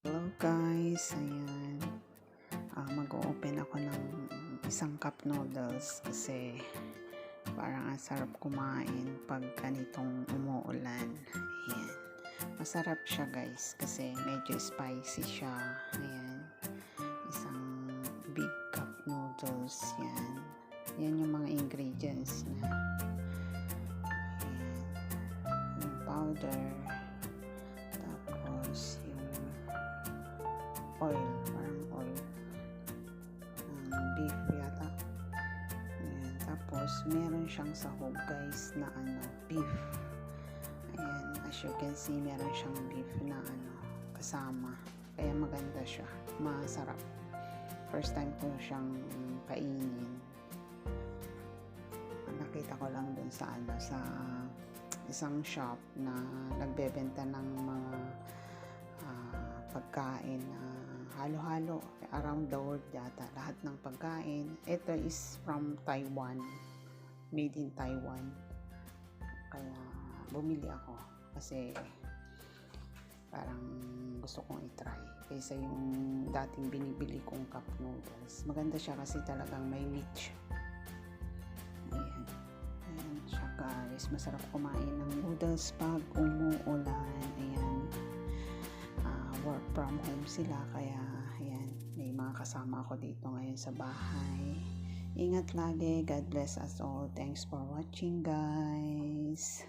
Hello guys, ayan. Ah, mag-open ako ng isang cup noodles kasi parang ang sarap kumain pag ganitong umuulan. Ayan. Masarap siya guys kasi medyo spicy siya. Ayan. Isang big cup noodles yan. Yan yung mga ingredients na. Ayan. Yung powder. Tapos, meron siyang sahog guys na ano, beef. Ayan, as you can see, meron siyang beef na ano, kasama. Kaya maganda siya. Masarap. First time ko siyang kainin. Nakita ko lang dun sa ano, sa isang shop na nagbebenta ng mga ah, pagkain na halo-halo around the world yata lahat ng pagkain ito is from Taiwan made in Taiwan. Kaya bumili ako. Kasi parang gusto kong itry kaysa yung dating binibili kong cup noodles. Maganda siya kasi talagang may siya ayan. Ayan siya guys. Masarap kumain ng noodles pag umuulan. Ayan. Ah, work from home sila. Kaya ayan. May mga kasama ako dito ngayon sa bahay ingat lagi. God bless us all. Thanks for watching guys